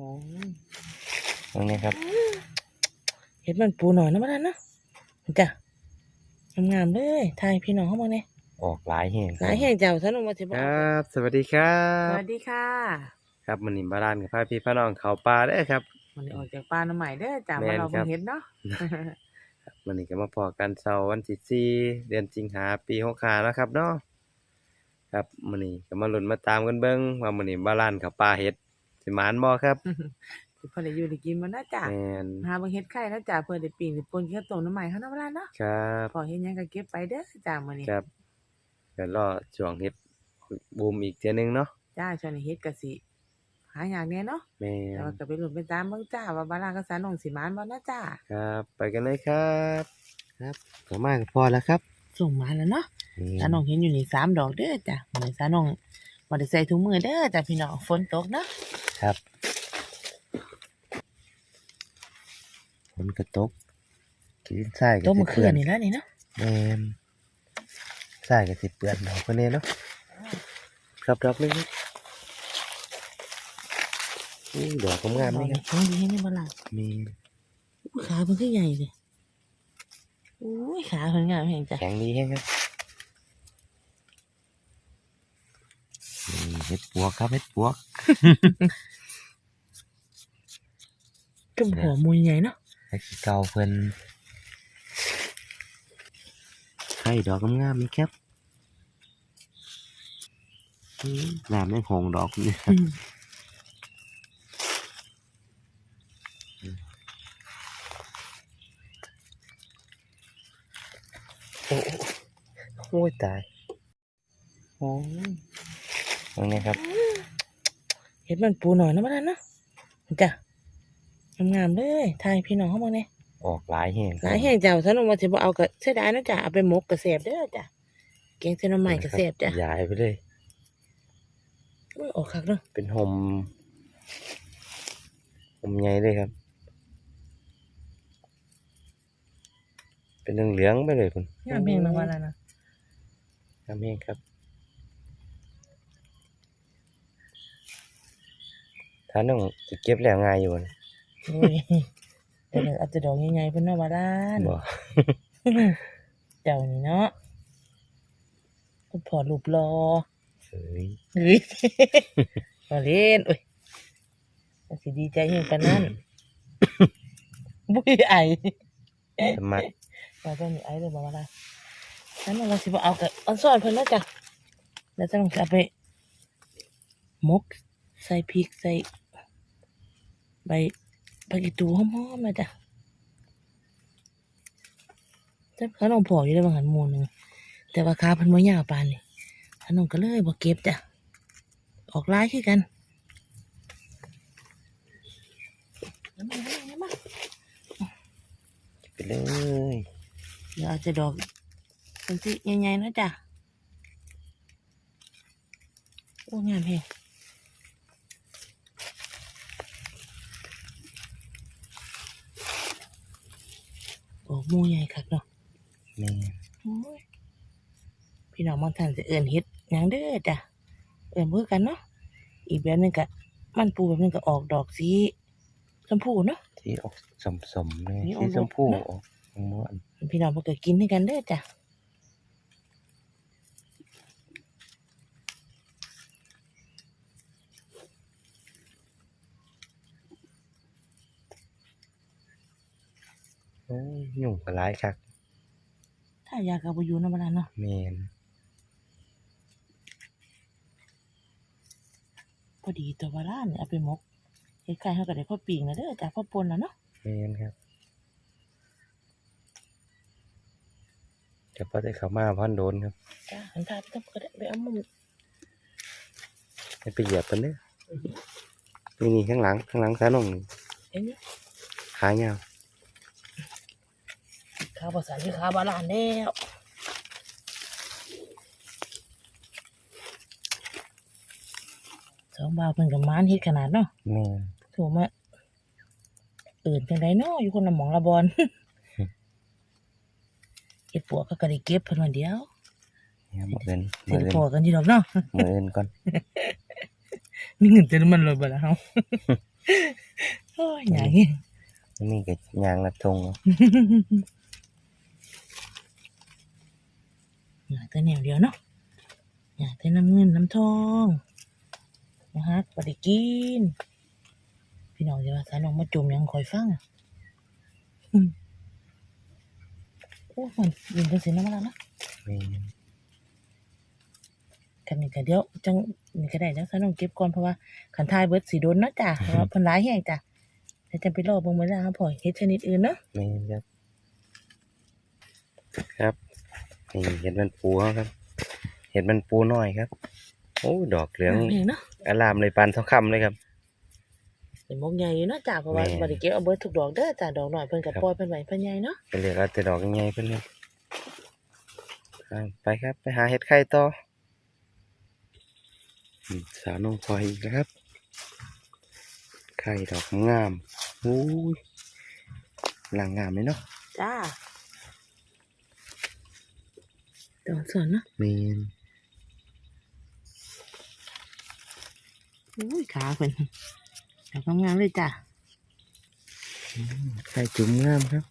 อ๋อตรงนี้ครับ เห็ดมันปูหน่อยนะมาดันเนาะจ้ะงามๆเลยทายพี่น้องเข้ามาเนี่ยออกหลายแห่งหลายแห่งเจ้าท่านลงมาสิบคอกรับ สวัสดีครัสบวัสดีค่ะ ครับมันนี่บาลานกับพาพี่พ่อน้องเขาปลาได้อครับวันนี้ออกจากป่าน้ำใหม่เด้อจ้ะแม่มานเราครัเพิ่บงเห็นเนาะมันนี่ก็มาพอกันเสาร์วันที่สี่เดือนสิงหาปีหกขาแล้วครับเนาะครับมันนี่ก็มาลุ้นมาตามกันเบิ้งว่ามันนี่บาลานเขาปลาเห็ด สิหมานบ่ครับคือพอได้อยู่ได้กินมันนะจ้ะแมนหาเบิ่งเฮ็ดไข่นะจ้ะเพื่อได้ปีนได้ปนข้าวต้มน้ำใหม่เขาเนาะมาดันเนาะครับพอเฮ็ดหยังก็เก็บไปเด้อจ้ะมื้อนี้ครับเดี๋ยวรอช่วงเห็ดบูมอีกเทียหนึงเนาะจ้าช่วงนี้เฮ็ดก็สิหาอย่างแน่เนาะแมแต่นว่าก็ไปลุ้นไปตามเบิ่งจ้าว่าบาลานกับสารน้องสิหมานบ่นะจ้าครับ ไปกันเลยครับ ครับก็มาก็พอแล้วครับส่งมาแล้วเนาะนี่สารน้องเห็นอยู่นี่สามดอกเด้อจ้ะมื้อนี้สารน้องบ่ได้ใส่ถุงมือเด้อจ้ะพี่น้องฝนตกเนาะ ครับฝนกระตกกินทรายก็ต้มสิมะเขืเปื้ออนนี่แล้วนี่เนาะแม่นทรายก็สิเปื้อนดอกคนนี้เนาะครับดอกหนึงครับนี่ดอกงามๆนี่ครับของดีนี่บ่ล่ะมีอู้ขาเพิ่นคือใหญ่เลยอุ้ยขาเพิ่นงามแฮงจ้ะแข็งดีแฮงครับ เห็ดปวกครับเห็ดปวกก็หัวมุยใหญ่เนาะไอ้ขี้เก่าเพิ่นไข่ดอกงามๆนี่ครับอืมน้ำยังหงดอกนี่ครับอืมโอ้โหโอ้ยตายโอ้ย ตรงนี้ครับเฮ็ดมันปูหน่อยนะมาดันเนาะจ้ะงามๆเลยทายพี่น้องเข้ามาเนี่ยออกหลายแห่งหลายแห่งเจ้าท่านลงมาสิบ่เอาก็เสียดายเนาะจ้ะเอาไปหมกก็แซ่บเด้อจ้ะแกงเส้นน้ำใหม่ก็แซ่บจ้ะยายไปเลยอุ้ยออกคักเนาะเป็นหมหมใหญ่เลยครับ เป็นเหลืองๆไปเลยคุณงามแฮงนะว่าแล้วนะงามแห้งครับ ถ้าน้องจะเก็บแล้วง่ายอยู่นะโอ้ยแต่เดี๋ยวอาจจะดอกใหญ่ๆเพิ่นเนาะว่าด้าน บ่เจ้านี่เนาะคุณพ่อรูปรอเฮ้ยเฮ้ยมาเล่นโอ้ยมันสิดีใจเห็นปานนั้นบุ้ยไอสมัครเราจะมีไอเลยบอกว่าอะไรฉันว่าสิบเอากับอันซ่อนเพิ่นแล้วจ้ะแล้วจะลองจะเอาไปหมก ใส่พริกใส่ใบใบกีตูหอมๆนะจ้ะแต่เขาลองพออยู่ได้บางหันหมูหนึงแต่ว่าขาเพิ่นบ่ยาวปานนี่ท่านน้องก็เลยบ่เก็บจ้ะออกลายคือกันเอามาเอามาเอามาไปเลยเดี๋ยวอาจจะดอกเป็นสิใหญ่ๆนะจ้ะโอ้งามแฮง โอ้หมูใหญ่คักเนาะแม่โอ้ยพี่น้องบางท่านจะเอื่นเฮ็ดหยังเด้อจ้ะเอื่นเพื่อกันเนาะอีกแบบหนึงก็มันปูแบบหนึงก็ออกดอกสีชมพูเนาะที่ออกสมๆเลยนี่ออกที่ชมพูดอกนะออกม่วนพี่น้องเพิ่นก็กินให้กันเด้อจ้ะ โอ้ยยุ่งกับหลายคักถ้าอยากเอาไปอยู่นำบ้านเนาะแม่นพอดีตัวว่าร้านเนี่ยเอาไปหมกเฮ็ดไข่เฮาก็ได้พอปีงแล้วเด้อจ้ะพอปนแล้วเนาะแม่นครับจะพอได้เข้ามาพันโดนครับจ้ะหันทาไปต้องก็ได้ไปเอามุมให้ไปเหยียบกันเด้อนี่นี่ข้างหลังข้างหลังขาน้องนี่เห็นไหมขายาว ข้าวภาษาที่ข้าวบาลานแล้วสองบาวเพิ่นก็มานเฮ็ดขนาดเนาะแม่นโถูกมาเอื่นจังไดเนาะอยู่คนละหมองละบอนเฮ็ดปวกก็ก็ได้เก็บเพิ่นวันเดียวเนี่ยหมดเงินหมสิดได้เงินพอกันอยู่ดอกเนาะหมดเงินก่อนมีเงินเติมน้ำมันรถบ่ล่ะเฮาโอ้ยใหญ่เงี้ยอันนี่ก็ยางละทงหยา แต่แนวเดียวเนาะหยาแต่น้ำเงินน้ำทองนะฮะปฏิกิน พี่น้องจะว่าสารลงมาจุ่มหยังคอยฟังอืมโอ้มันยิงกันสิน้ำมันแล้วนะแม่นกันนี่ก็เดี๋ยวจังนี่ก็ได้แล้วสารลงเก็บก่อนเพราะว่าขันทายเบิดสีโดนเนาะจ้ะเพราะว่าเพันร้ายแห้งจ้ะแต่จะไปรอเบิ่งเวลาพอเฮ็ดชนิดอื่นเนาะแม่นครับครับ นี่เห็ดมันปูเขาครับ เห็ดมันปูน้อยครับ โอ้ดอกเหลืองนี่เนาะอลามเลยปานทองคำเลยครับ เป็นมกใหญ่อยู่เนาะจ้ะเพราะว่าแม่บ่ได้เก็บเอาเบิดทุกดอกเด้อจ้ะดอกหน่อยเพิ่นก็ครับปล่อยเพิ่นไว้เพิ่นใหญ่เนาะก็เหลือเอาแต่ดอกใหญ่ๆเพิ่นครับอ่าไปครับ ไปหาเห็ดไข่ต่ออืมสาวน้องพลอยอีกแล้วครับ ไข่ดอกงามโอ้ยหลังงามเลยเนาะจ้า ดอกสวนเนาะเมนอุ้ยขาเพิ่นดอกงามๆเลยจ้ะไข่จุ่มงามครับ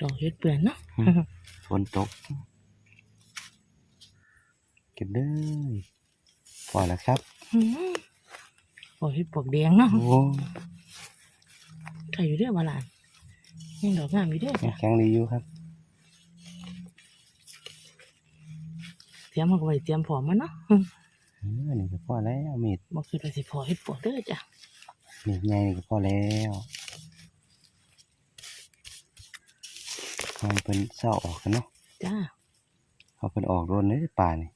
ดอกเฮ็ดเปื่อนเนาะฝนตก เก็บเลย พอแล้วครับอืมโอ้ยปวกแดงเนาะโอ้ใครอยู่เด้อวาหลานยังดอกงามอยู่เด้อยังจ้ะแข็งดีอยู่ครับเตรียมเอาไว้เตรียมพร้อมมันเนาะอืมอันนี้ก็พอแล้วมีดบ่คือว่าสิพอเฮ็ดปวกเด้อจ้ะมีดใหญ่นี่ก็พอแล้วเอาเป็นเศร้าออกกันเนาะจ้าเอาเป็นออกโดนเลยป่านี่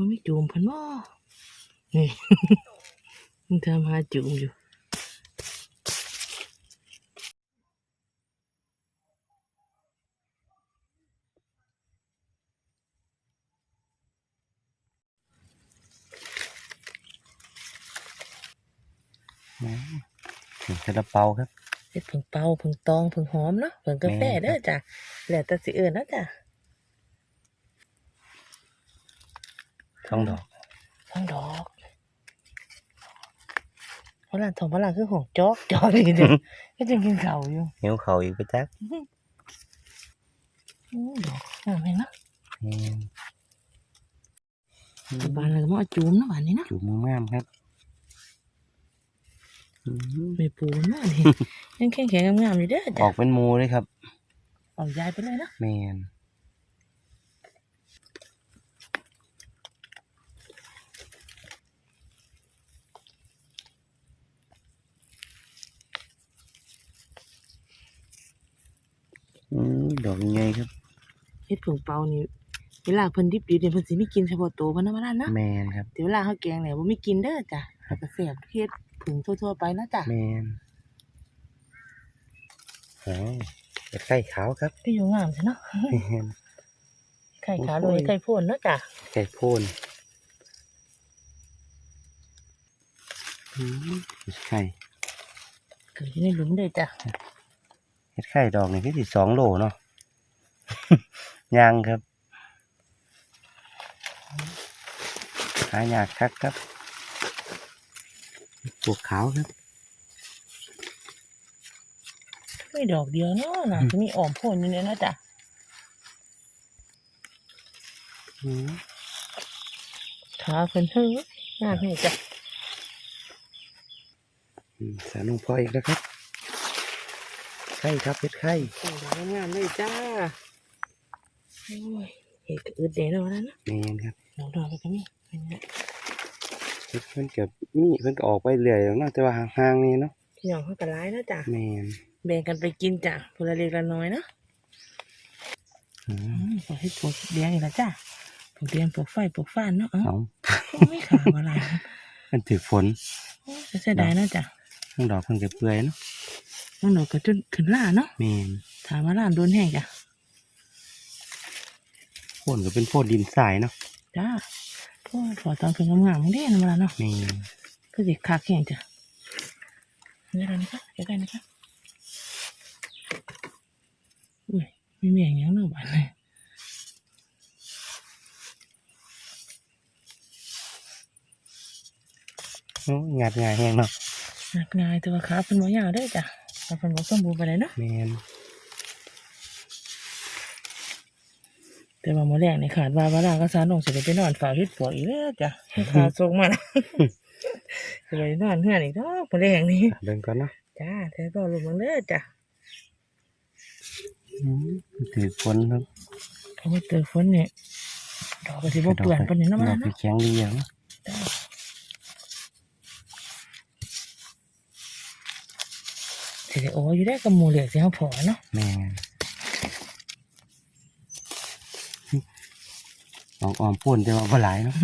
มันไม่จูมเพิ่นบ่นี่มันทำหาจูมอยู่นะถึงซาลาเปาครับเฮ็ดผึ่งเป่าผึ่งตองผึ่งหอมเนาะผึ่งกาแฟแม่นครับเด้อจ้ะแล้วแต่สิเอิ้นเนาะจ้ะ ท้องดอกฟังดอกเพราะหลานทองพระหลานคือของจอกจอกนี่เด้อก็จึงกินข้าวอยู่เหนียวเขาอีกไปจักอู้ดอกงามแม่นเนาะอืมกลับบ้านแล้วก็มาเอาจูมเนาะบ้านนี้เนาะจุ่มงามครับอืมไม่ปูนมากนี่ยังแข็งแข็งงามๆอยู่เด้ออจ้ะอกเป็นหมูเลยครับเอายายไปเลยเนาะแมนอืม ดอกยังไงครับเฮ็ดผึ่งเป่านี่เวลาเพิ่นดิบๆเนี่ยเพิ่นสิมีกินเฉพาะตัวเพิ่นนะมาล้านเนาะแมนครับแต่เวลาเฮาแกงเนี่ยบ่มีกินเด้อจ้ะแล้วก็เสียบเฮ็ดผึ่งทั่วๆไปนะจ้ะแมนโอ้ยเป็นไข่ขาวครับก็อยู่งามใช่เนาะแมนไข่ขาวโอ้โรโหยไข่พ่นเนาะจ้ะไก่โพ่นอืมเห็ดไข่เกิดอยู่ในหลุมเด้อจ้ะเห็ดไข่ดอกนี่คือสิสองโลเนาะ ยังครับ หายากคักครับปวกขาวครับมีดอกเดียวเนาะน่าจะมีอ้อมโพ่นอยู่เนี่ยเนาะจ้ะอืมขาเพิ่นเฮ้ยงามนี่จ้ะอืมสานุพออีกแล้วครับไข่ครับเห็ดไข่โอ้ดอกงามเลยจ้าโอ้ย เฮ็ดก็อึดแดดแล้วนะเนาะแมนครับดอกดอกไปก็มีอันนี้เห็ดเพิ่นเก็บมีเพิ่นก็ออกไปเรื่อยแล้วเนาะแต่ว่าห่างๆนี่เนาะพี่น้องเขาก็ร้ายเนาะจ้ะแมนแบ่งกันไปกินจ้ะคนละเล็กละน้อยเนาะอือืมมขอให้ปลูกแดงอีกแล้วจ้ะปลูกแดงปลูกไฟปลูกฟ้านเนาะเอ้าเอาไม่ขาดอะไรมันถือฝนโอ้ยจะเสียดายเนาะจ้ะทั้งดอกเพิ่นก็เปื่อยเนาะน้องดอกก็จนขึ้นล่าเนาะแมนถามว่าล่ามโดนแห้งจ้ะโพ่นก็เป็นโพ่นดินทรายเนาะจ้าโอ้ยขอตอนเป็นงามๆมึงได้นะมาเนาะแมนก็สิคักแห้งจ้ะนี่อะไรนะครับเดี๋ยวกันนะครับมีแม่งหยังเนาะบ้านนี้โอ้งัดง่ายแฮงเนาะนักงายแต่ว่าขาเพิ่นบ่ยาวเด้อจ้ะขาเพิ่นบ่สมบูรณ์ปานใดเนาะแม่น แต่ว่ามื้อแรกนี่ขาดว่าว่าลาก็สาน้องสิได้ไปนอนเฝ้าเฮ็ดปวกอีกแล้วจ้ะให้ขาส่งมานะสิไปนอนเฮือนอีกดอกมื้อแรกนี่เบิ่งก่อนเนาะจ้าแต่ก็รู้มึงเด้อจ้ะอืมถือฝนครับเขาบ่เจอฝนนี่ดอกก็สิบ่เปื้อนปานนี้เนาะดมาอกเนาะแข็งดีอะจ้าสิได้โอ้อยู่ได้กับหมู่เหลือกสิเฮาพอเนาะแม่น ลองออมป่นแต่ว่าบ่หลายเนาะ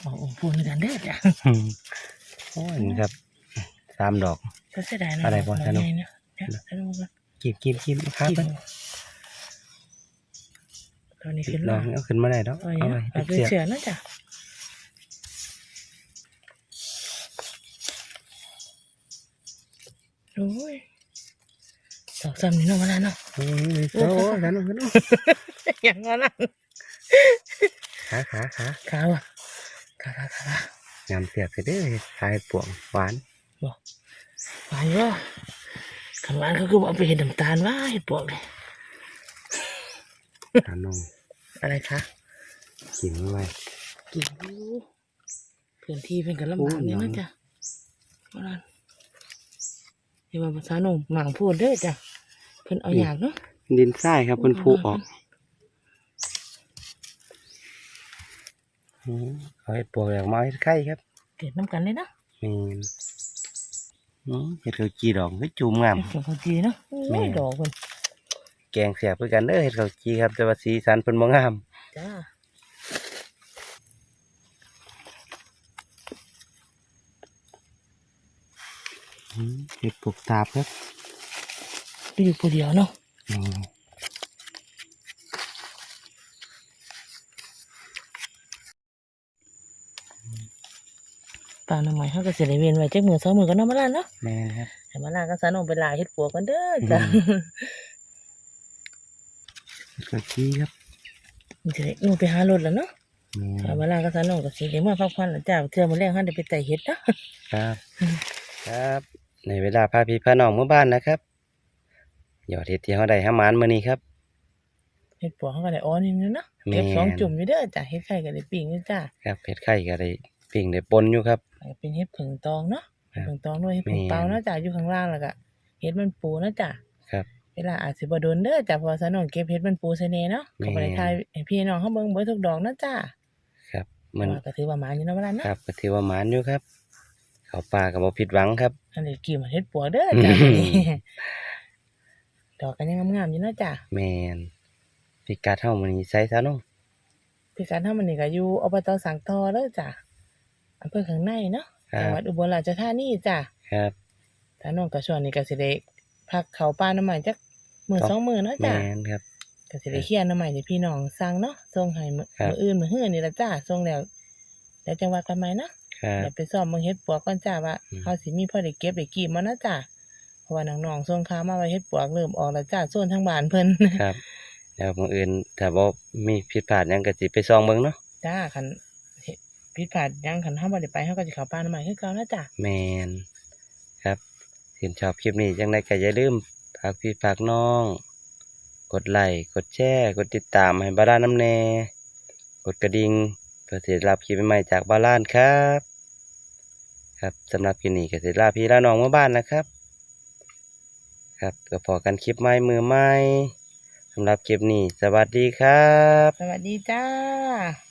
เอาองค์ปู่ในกันเด้อจ้ะโอ้ยนี่ครับสามดอกก็เสียดายเนาะอะไรบ่ดกสนุกใหญ่เนาะเดี๋ยวสนุกก่อนกินกินกินครับกินตอนนี้ขึ้นลมาองเอาขึ้นมาได้ดอกเอาเอาไว้ไว้เอาไปเสียบเชื่อนะจ้ะโอ้ยดอกซ้ำนี่เนาะมาแล้วเนาะโอ้ยโอ้ยกันเนาะกันเนาะอย่างนั้ นนะขาขาขาขาวอะขาขาขางามเสียบไปเด้อทายปวงหวานบอกหวานว่าขันหวานเขาคือเอาไปเห็นน้ำตาลว่าเห็ดปวกเลยตาน้องอะไรคะกินไว้กินดูพื้นที่เป็นกันลำบากโอ้ยเนี่ยหนันะงจ๊ะมาลันอย่ามาภาษาหนุ่มหนังพูดเด้อจ้ะเพิ่นเอาอย่างเนาะดินทรายครับเพิ่นผูออกอืม เอาเห็ดปวกอย่างมาเห็ดไข่ครับ เกิดน้ำกันเลยนะแม่นอืมเห็ดข้าวจีดอกก็จุ่มงาม เกี่ยวกับจีเนาะโอ้แม่ยดอกเพิ่นแกงเสียบเพื่อกันเด้อเห็ดข้าวจีครับ แต่ว่าสีสันเพิ่นบ่งาม จ้าอืมเห็ดปวกตาบครับไปอยู่ผู้เดียวเนาะอื ปลาหน่อไม้เขาก็สิได้เวียนไว้จักมือสองมือก็นอนมาลานเนาะแม่นครับให้มาลานก็สาหนุ่มไปลาเฮ็ดปวกกันเด้อจ้ะอืมเห็ดข้าวจีครับมันจะได้หนูไปหารถแล้วเนาะแม่นเอาเวลาก็สนุกกับสิเดี๋ยวมาพักผ่อนแล้วจ้าเทื่อมาแรกหันได้ไปไต่เห็ดเนาะ ครับอืมครับในเวลาพาพี่พาน้องเมื่อบ้านนะครับยอดเห็ดที่เขาได้ห้ามานมื้อนี้ครับ เห็ดปวกเขาก็ได้อ้อนนิดนึงเนาะแม่น เก็บสองจุ่มอยู่เด้อจ้ะเห็ดไข่ก็ได้ปิ้งอยู่จ้าครับเห็ดไข่ก็ได้ปิ้งได้ปนอยู่ครับ เป็นเห็ดผึ่งตองเนาะครับเผึ่งตองด้วยเห็ดผึ่งแม่นเปล่าเนาะจ้าอยู่ข้างล่างแล้วก็เห็ดมันปูเนาะจ้าครับเวลาอาจสิบ่โดนเด้อจ้าเพอสนุกเก็บเห็ดมันปูใส่เนเนาะแม่นก็บ่ได้ทายให้พี่น้องเขาเบิ่งเบิดทุกดอกเนาะจ้าครับแต่มันว่าก็ถือว่าหมาอยู่เนาะเวลาคเนาะรับก็ถือว่าหมานอยู่ครับเขาป่ากับบ่ผิดหวังครับ อันนี้กี่มาเห็ดปวกเด้อจ้าอืมดอกก็ยังงามๆอยู่เนาะจ้าแมนพิกัดเฮามื้อนี้ใส่ซะเนาะพี่การทำมันนี่ก็อยู่อบตสังทอเด้อจ้า อำเภอข้างในเนาะครัจังหบวัดอุบลราชธานีจ้ะครับถ้าน้องกระชวนนี่ก็สิได้พักเขาป้าน้ำใหม่จักมื้อครับสองมื้อเนาะแมจ้ะนครับ ก็สิได้เคลียร์น้ำใหม่ที่พี่น้องสั่งเนาะส่งให้มื้อครับ มื้ออื่นมื้อฮื้อนี่ละจ้าส่งแล้วแล้วจังว่ากันใหม่เนาะ ครับเดี๋ยวไปซ่อมเบิ่งเฮ็ดปวกก่อนจ้าว่าอืมเฮาสิมีพอได้เก็บได้กีบมานะจ้ะเพราะว่าน้องๆส่งข่าวมาว่าเฮ็ดปวกเริ่มออกแล้วจ้าโซนทางบ้านเพิ่น ครับแล้วมื้ออื่นถ้าบ่มีผิดพลาดหยังก็สิไปซองเบิ่งเนาะ จ้าคันเฮ็ด ผิดพลาดหยังคันเฮาบ่ได้ไปเฮาก็สิเข้าป้าน้ำใหม่คือเก่านะจ้ะแมนครับถ้าชอบคลิปนี้จังไดก็อย่าลืมฝากพี่ฝากน้อง กดไลค์กดแชร์กดติดตามให้บาลานน้ำแน่กดกระดิ่งเพื่อสิได้รับคลิปใหม่ๆจากบาลานครับ ครับสำหรับคลิปนี้ก็สิลาพี่ลาน้องเมื่อบ้านนะครับ ครับก็พอกันคลิปใหม่มือใหม่สำหรับคลิปนี้ สวัสดีครับ สวัสดีจ้า